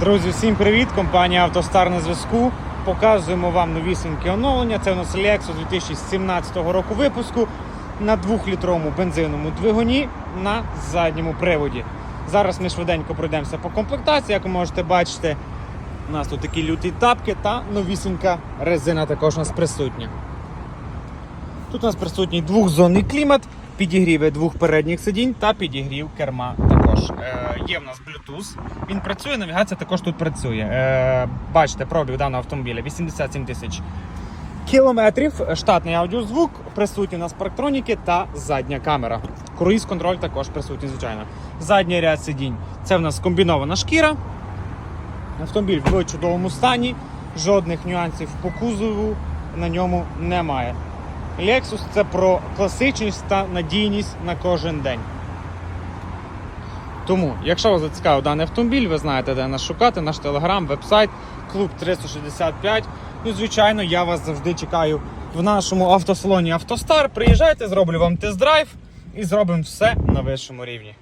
Друзі, всім привіт! Компанія Автостар на зв'язку. Показуємо вам новісіньке оновлення. Це у нас Lexus 2017 року випуску на 2-літровому бензиновому двигуні на задньому приводі. Зараз ми швиденько пройдемося по комплектації. Як ви можете бачити, у нас тут такі люті тапки та новісінька резина також у нас присутня. Тут у нас присутній двохзонний клімат, підігріви двох передніх сидінь та підігрів керма також. Е, є в нас Bluetooth. Він працює, навігація також тут працює. Е, бачите, пробіг даного автомобіля 87 тисяч кілометрів. Штатний аудіозвук, присутні у нас парктроніки та задня камера. Круїз контроль також присутній, звичайно. Задній ряд сидінь. Це в нас комбінована шкіра. Автомобіль в чудовому стані, жодних нюансів по кузову на ньому немає. Lexus це про класичність та надійність на кожен день. Тому, якщо вас зацікавив даний автомобіль, ви знаєте, де нас шукати, наш телеграм, вебсайт, клуб 365. Ну, звичайно, я вас завжди чекаю в нашому автосалоні Автостар. Приїжджайте, зроблю вам тест-драйв і зробимо все на вищому рівні.